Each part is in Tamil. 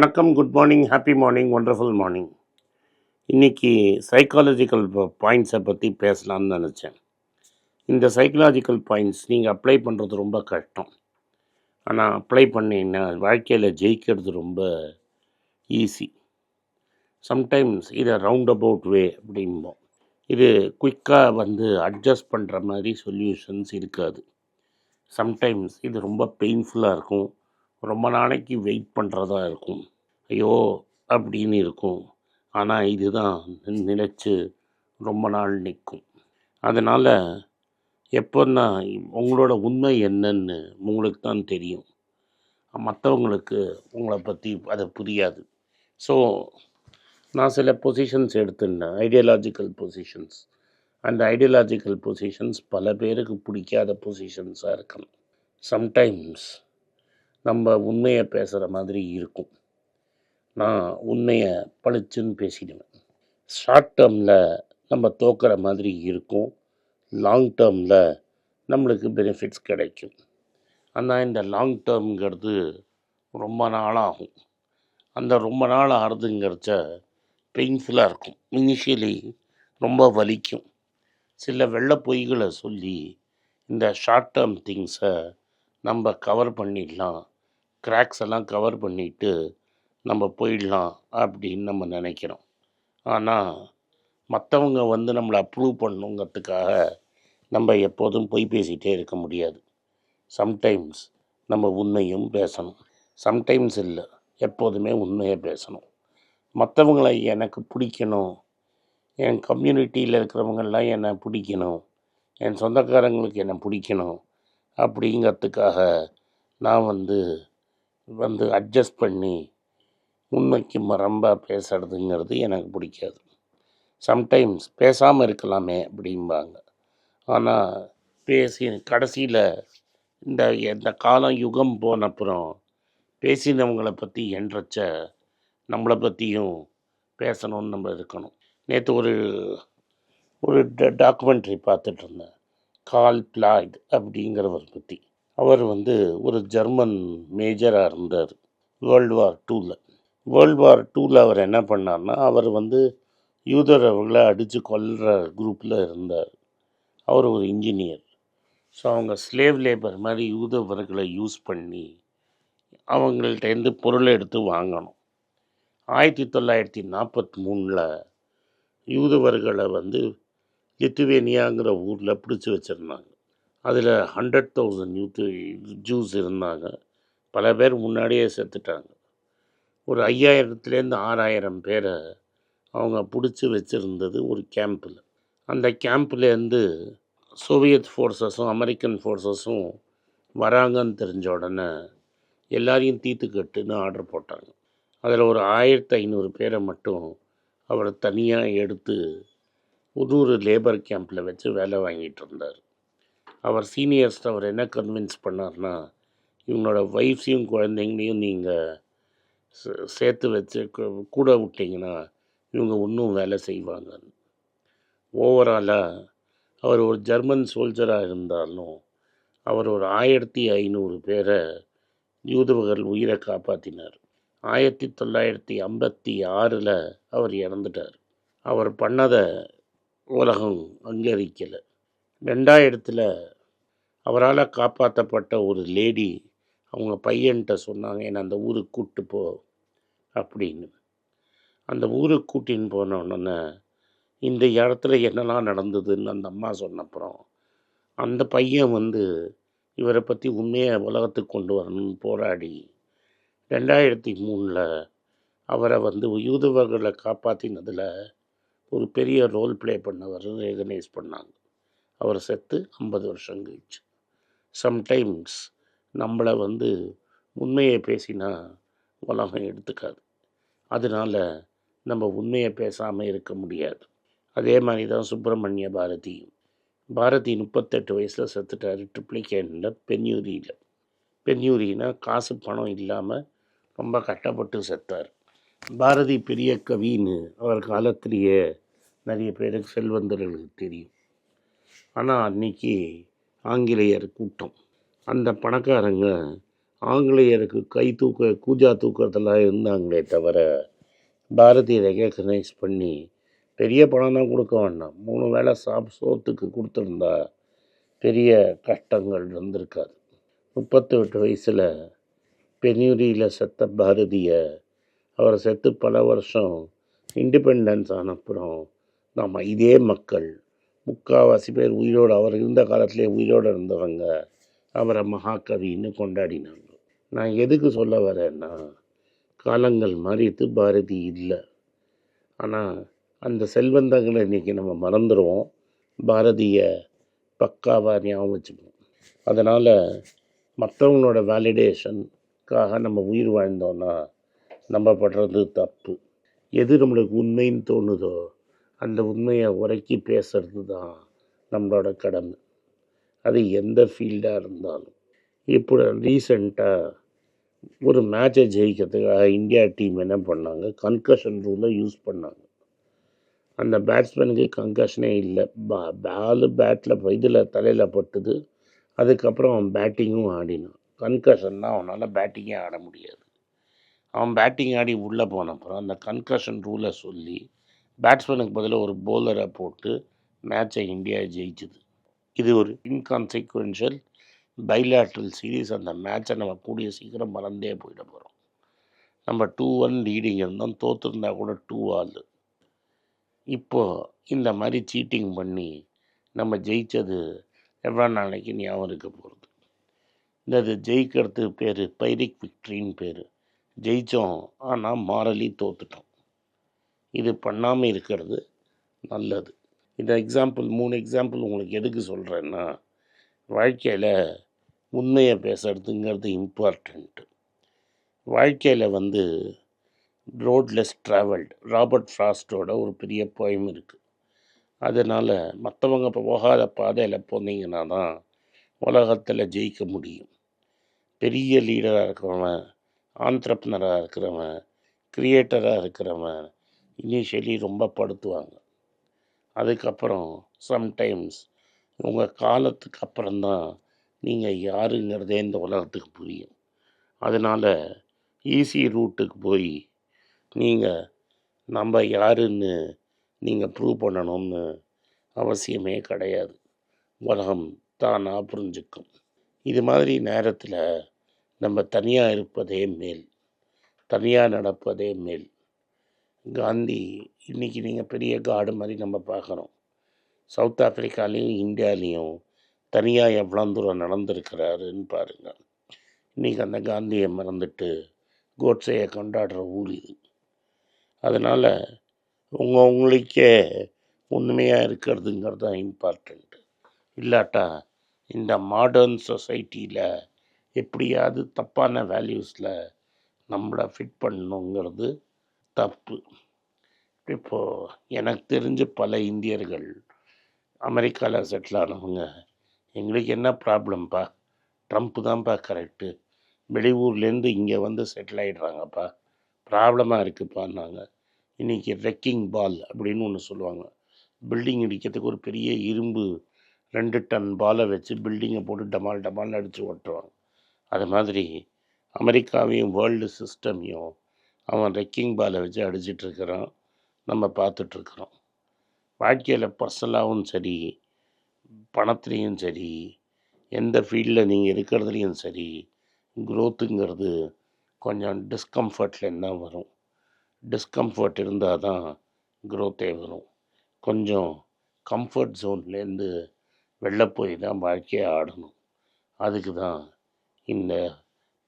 வணக்கம் good morning happy morning wonderful morning இன்னைக்கு சைக்காலஜிக்கல் பாயிண்ட்ஸை பற்றி பேசலாம்னு நினச்சேன். இந்த சைக்காலஜிக்கல் பாயிண்ட்ஸ் நீங்கள் அப்ளை பண்ணுறது ரொம்ப கஷ்டம். ஆனால் அப்ளை பண்ணிங்கன்னா வாழ்க்கையில் ஜெயிக்கிறது ரொம்ப ஈஸி சம்டைம்ஸ் இதை ரவுண்ட் அபவுட் வே அப்படிம்போம். இது குயிக்காக வந்து அட்ஜஸ்ட் பண்ணுற மாதிரி சொல்யூஷன்ஸ் இருக்காது. சம்டைம்ஸ் இது ரொம்ப பெயின்ஃபுல்லாக இருக்கும். ரொம்ப நாளைக்கு வெயிட் பண்ணுறதா இருக்கும். ஐயோ! அப்படின்னு இருக்கும். ஆனால் இதுதான் நினச்சி ரொம்ப நாள் நிற்கும். அதனால் எப்போன்னா உங்களோட உண்மை என்னன்னு உங்களுக்கு தான் தெரியும். மற்றவங்களுக்கு உங்களை பற்றி அது புரியாது. ஸோ நான் சில பொசிஷன்ஸ் எடுத்துருந்தேன். ஐடியாலாஜிக்கல் பொசிஷன்ஸ் அந்த ஐடியாலாஜிக்கல் பொசிஷன்ஸ் பல பேருக்கு பிடிக்காத பொசிஷன்ஸாக இருக்கணும். சம்டைம்ஸ் நம்ம உண்மையை பேசுகிற மாதிரி இருக்கும். நான் உண்மையை பளிச்சுன்னு பேசிடுவேன். ஷார்ட் டேர்மில் நம்ம தோக்கிற மாதிரி இருக்கும். லாங் டேர்மில் நம்மளுக்கு பெனிஃபிட்ஸ் கிடைக்கும். ஆனால் இந்த லாங் டேர்ம்ங்கிறது ரொம்ப நாளாகும். அந்த ரொம்ப நாள் ஆறுதுங்கிறச்ச பெயின்ஃபுல்லாக இருக்கும். இனிஷியலி ரொம்ப வலிக்கும். சில வெள்ளை பொய்களை சொல்லி இந்த ஷார்ட் டேர்ம் திங்ஸை நம்ம கவர் பண்ணிடலாம். கிராக்ஸ் எல்லாம் கவர் பண்ணிட்டு நம்ம போயிடலாம் அப்படின்னு நம்ம நினைக்கிறோம். ஆனால் மற்றவங்க வந்து நம்மளை அப்ரூவ் பண்ணுங்கிறதுக்காக நம்ம எப்போதும் பொய் பேசிகிட்டே இருக்க முடியாது. சம்டைம்ஸ் நம்ம உண்மையும் பேசணும். சம்டைம்ஸ் இல்லை எப்போதுமே உண்மையை பேசணும். மற்றவங்களை எனக்கு பிடிக்கணும். என் கம்யூனிட்டியில் இருக்கிறவங்கெல்லாம் என்னை பிடிக்கணும். என் சொந்தக்காரங்களுக்கு என்னை பிடிக்கணும் அப்படிங்கிறதுக்காக நான் வந்து வந்து அட்ஜஸ்ட் பண்ணி உண்மைக்கு மரம்பாக பேசுறதுங்கிறது எனக்கு பிடிக்காது. சம்டைம்ஸ் பேசாமல் இருக்கலாமே அப்படிம்பாங்க. ஆனால் பேசி கடைசியில் இந்த இந்த காலம் யுகம் போன அப்புறம் பேசினவங்களை பற்றி என்றச்ச நம்மளை பற்றியும் பேசணும்னு நம்ம இருக்கணும். நேற்று ஒரு ஒரு டாக்குமெண்ட்ரி பார்த்துட்ருந்தேன் கால் பிளாய்ட் அப்படிங்கிறவர் பற்றி அவர் வந்து ஒரு ஜெர்மன் மேஜராக இருந்தார். வேர்ல்டு வார் டூவில் வேர்ல்டு வார் டூவில் அவர் என்ன பண்ணார்னா அவர் வந்து யூதரவர்களை அடித்து கொல்ற குரூப்பில் இருந்தார். அவர் ஒரு இன்ஜினியர் ஸோ அவங்க ஸ்லேவ் லேபர் மாதிரி யூதவர்களை யூஸ் பண்ணி அவங்கள்ட்டேருந்து பொருளை எடுத்து வாங்கணும். ஆயிரத்தி தொள்ளாயிரத்தி நாற்பத்தி மூணில் யூதவர்களை வந்து லித்துவேனியாங்கிற ஊரில் பிடிச்சி வச்சுருந்தாங்க. அதில் ஹண்ட்ரட் தௌசண்ட் யூத்து ஜூஸ் இருந்தாங்க. பல பேர் முன்னாடியே செத்துட்டாங்க. ஒரு ஐயாயிரத்துலேருந்து ஆறாயிரம் பேரை அவங்க பிடிச்சி வச்சுருந்தது ஒரு கேம்பில் அந்த கேம்ப்லேருந்து சோவியத் ஃபோர்ஸஸும் அமெரிக்கன் ஃபோர்ஸஸும் வராங்கன்னு தெரிஞ்ச உடனே எல்லாரையும் தீத்துக்கட்டுன்னு கட்டுன்னு ஆர்டர் போட்டாங்க. அதில் ஒரு ஆயிரத்து ஐநூறு பேரை மட்டும் அவரை தனியாக எடுத்து இன்னொரு லேபர் கேம்பில் வச்சு வேலை வாங்கிட்டு இருந்தார். அவர் சீனியர்ஸ்ட் அவர் என்ன கன்வின்ஸ் பண்ணார்னா இவங்களோட ஒய்ஃப்ஸையும் குழந்தைங்களையும் நீங்கள் சேர்த்து வச்சு கூட விட்டிங்கன்னா இவங்க இன்னும் வேலை செய்வாங்க. ஓவராலாக அவர் ஒரு ஜெர்மன் சோல்ஜராக இருந்தாலும் அவர் ஒரு ஆயிரத்தி ஐநூறு பேரை யூதர்கள் உயிரை காப்பாற்றினார் ஆயிரத்தி தொள்ளாயிரத்தி ஐம்பத்தி ஆறில் அவர் இறந்துட்டார். அவர் பண்ணதை உலகம் அங்கீகரிக்கலை. ரெண்டாயிரத்தில் அவரால் காப்பாற்றப்பட்ட ஒரு லேடி அவங்க பையன்கிட்ட சொன்னாங்க என்னை அந்த ஊருக்கு கூப்பிட்டு போ அப்படின்னு. அந்த ஊருக்கு கூட்டின்னு போன உடனே இந்த இடத்துல என்னெல்லாம் நடந்ததுன்னு அந்த அம்மா சொன்னப்புறம் அந்த பையன் வந்து இவரை பற்றி உண்மையை உலகத்துக்கு கொண்டு வரணும்னு போராடி ரெண்டாயிரத்தி மூணில் அவரை வந்து யூதுவர்களை காப்பாற்றினதில் ஒரு பெரிய ரோல் ப்ளே பண்ணவர் ரெகனைஸ் பண்ணாங்க. அவர் செத்து ஐம்பது வருஷம் கழிச்சு. சம்டைம்ஸ் நம்மளை வந்து உண்மையை பேசினா உலகம் எடுத்துக்காது. அதனால நம்ம உண்மையை பேசாமல் இருக்க முடியாது. அதே மாதிரி தான் சுப்பிரமணிய பாரதியும். பாரதி முப்பத்தெட்டு வயசில் செத்துட்டார். ட்ரிப்ளிகேனில் பென்யூரியில் பென்யூரினா காசு பணம் இல்லாமல் ரொம்ப கஷ்டப்பட்டு செத்தார். பாரதி பெரிய கவின்னு அவர் காலத்திலேயே நிறைய பேருக்கு செல்வந்தர்களுக்கு தெரியும். ஆனால் அன்னைக்கு ஆங்கிலேயர் கூட்டம். அந்த பணக்காரங்க ஆங்கிலேயருக்கு கை தூக்க கூஜா தூக்கிறதெல்லாம் இருந்தாங்களே தவிர பாரதியை ரெகக்னைஸ் பண்ணி பெரிய பணம் தான் கொடுக்க வேண்டாம். மூணு வேளை சாப் சோத்துக்கு கொடுத்துருந்தா பெரிய கஷ்டங்கள் இருந்திருக்காது முப்பத்தெட்டு வயசில் பெனியூரியில் செத்த பாரதியை அவர் செத்து பல வருஷம் இண்டிபெண்டன்ஸ் ஆனப்புறம் நாம் இதே மக்கள் முக்கால்வாசி பேர் உயிரோடு அவர் இருந்த காலத்திலே உயிரோடு இருந்தவங்க அவரை மகாகவின்னு கொண்டாடினாங்க. நான் எதுக்கு சொல்ல வரேன்னா காலங்கள் மாறித்து பாரதி இல்லை. ஆனால் அந்த செல்வந்தங்களை இன்றைக்கி நம்ம மறந்துடுவோம் பாரதியை பக்காவாக ஞாபகம் வச்சுக்கணும். அதனால் மற்றவங்களோட வேலிடேஷனுக்காக நம்ம உயிர் வாழ்ந்தோன்னா நம்ம படுறது தப்பு. எது நம்மளுக்கு உண்மைன்னு தோணுதோ அந்த உண்மையை உரைக்கி பேசுறது தான் நம்மளோட கடமை. அது எந்த ஃபீல்டாக இருந்தாலும். இப்போ ரீசெண்டாக ஒரு மேட்சை ஜெயிக்கிறதுக்காக இந்தியா டீம் என்ன பண்ணாங்க? கன்கஷன் ரூலை யூஸ் பண்ணாங்க. அந்த பேட்ஸ்மேனுக்கு கன்கஷனே இல்லை. பா பாலு பேட்டில் இதில் தலையில் பட்டுது. அதுக்கப்புறம் அவன் பேட்டிங்கும் ஆடினான். கன்கஷன்னா அவனால் பேட்டிங்கே ஆட முடியாது. அவன் பேட்டிங் ஆடி உள்ளே போனப்புறம் அந்த கன்கஷன் ரூலை சொல்லி பேட்ஸ்மேனுக்கு பதிலாக ஒரு போலரை போட்டு மேட்சை இந்தியா ஜெயிச்சுது. இது ஒரு இன்கான்சிக்வென்ஷியல் பைலாட்ரல் சீரீஸ் அந்த மேட்சை நம்ம கூடிய சீக்கிரம் மறந்தே போயிட போகிறோம் நம்ம டூ ஒன் லீடிங் இருந்தோம். தோற்றுருந்தா கூட டூ ஆல் இப்போது இந்த மாதிரி சீட்டிங் பண்ணி நம்ம ஜெயித்தது எவ்வளோ நாளைக்கு ஞாபகம் இருக்க போகிறது இந்த இது ஜெயிக்கிறது பேர் பைரிக் விக்ட்ரின்னு பேர். ஜெயித்தோம் ஆனால் மாரலி தோத்துட்டோம். இது பண்ணாமல் இருக்கிறது நல்லது. இந்த எக்ஸாம்பிள் மூணு எக்ஸாம்பிள் உங்களுக்கு எதுக்கு சொல்கிறேன்னா வாழ்க்கையில் உண்மையை பேசுறதுங்கிறது இம்பார்ட்டண்ட்டு வாழ்க்கையில் வந்து ரோட்லெஸ் ட்ராவல்டு ராபர்ட் ஃப்ராஸ்டோட ஒரு பெரிய போயம் இருக்குது அதனால் மற்றவங்க போகாத பாதையில் போனீங்கன்னா தான் உலகத்தில் ஜெயிக்க முடியும். பெரிய லீடராக இருக்கிறவன் ஆண்டர்ப்னராக இருக்கிறவன் க்ரியேட்டராக இருக்கிறவன் இனிஷியலி ரொம்ப படுத்துவாங்க. அதுக்கப்புறம் சம்டைம்ஸ் உங்கள் காலத்துக்கு அப்புறம்தான் நீங்கள் யாருங்கிறதே இந்த உலகத்துக்கு புரியும். அதனால் ஈஸி ரூட்டுக்கு போய் நீங்கள் நம்ம யாருன்னு நீங்கள் ப்ரூவ் பண்ணணும்னு அவசியமே கிடையாது. உலகம் தானாக புரிஞ்சுக்கும். இது மாதிரி நேரத்தில் நம்ம தனியாக இருப்பதே மேல். தனியாக நடப்பதே மேல். காந்தி இன்றைக்கி நீங்கள் பெரிய காடு மாதிரி நம்ம பார்க்குறோம். சவுத் ஆப்பிரிக்காலேயும் இந்தியாலேயும் தனியாக எவ்வளோ தூரம் நடந்திருக்கிறாருன்னு பாருங்கள் இன்றைக்கி அந்த காந்தியை மறந்துட்டு கோட்ஸையை கொண்டாடுற ஊர் இது. அதனால் உங்கள் உங்களுக்கே உண்மையாக இருக்கிறதுங்கிறது தான் இம்பார்ட்டண்ட் இல்லாட்டா இந்த மாடர்ன் சொசைட்டியில் எப்படியாவது தப்பான வேல்யூஸில் நம்மளை ஃபிட் பண்ணணுங்கிறது தப்பு. இப்போது எனக்கு தெரிஞ்ச பல இந்தியர்கள் அமெரிக்காவில் செட்டில் ஆனவங்க எங்களுக்கு என்ன ப்ராப்ளம்ப்பா ட்ரம்ப்பு தான்ப்பா கரெக்டு வெளியூர்லேருந்து இங்கே வந்து செட்டில் ஆகிடுறாங்கப்பா ப்ராப்ளமாக இருக்குப்பான்னாங்க. இன்றைக்கி ரெக்கிங் பால் அப்படின்னு ஒன்று சொல்லுவாங்க. பில்டிங் இடிக்கிறதுக்கு ஒரு பெரிய இரும்பு ரெண்டு டன் பாலை வச்சு பில்டிங்கை போட்டு டமால் டமால்னு அடித்து ஓட்டுருவாங்க அது மாதிரி அமெரிக்காவையும் வேர்ல்டு சிஸ்டமையும் அவன் ரெக்கிங் பாலை வச்சு அடிச்சிட்ருக்கிறான். நம்ம பார்த்துட்ருக்குறோம். வாழ்க்கையில் பர்சனலாகவும் சரி பணத்துலேயும் சரி எந்த ஃபீல்டில் நீங்கள் இருக்கிறதுலையும் சரி க்ரோத்துங்கிறது கொஞ்சம் டிஸ்கம்ஃபர்ட்லேருந்து தான் வரும். டிஸ்கம்ஃபர்ட் இருந்தால் தான் க்ரோத்தே வரும். கொஞ்சம் கம்ஃபர்ட் ஜோன்லேருந்து வெளில போய் தான் வாழ்க்கையை ஆடணும். அதுக்கு தான் இந்த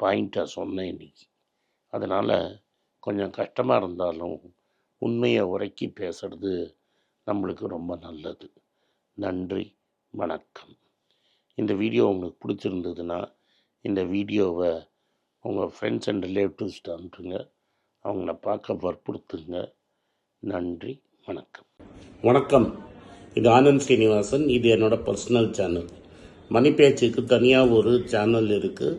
பாயிண்ட்டை சொன்னேன் இன்னைக்கு. அதனால் கொஞ்சம் கஷ்டமாக இருந்தாலும் உண்மையை உரைக்கி பேசுறது நம்மளுக்கு ரொம்ப நல்லது. நன்றி வணக்கம். இந்த வீடியோ உங்களுக்கு பிடிச்சிருந்ததுன்னா இந்த வீடியோவை உங்கள் ஃப்ரெண்ட்ஸ் அண்ட் ரிலேட்டிவ்ஸ்ட்டு அனுப்புங்க. அவங்கள பார்க்க வற்புறுத்துங்க. நன்றி வணக்கம். வணக்கம். இது ஆனந்த் ஸ்ரீனிவாசன் இது என்னோடய பர்சனல் சேனல் மணி பேச்சுக்கு தனியாக ஒரு சேனல் இருக்குது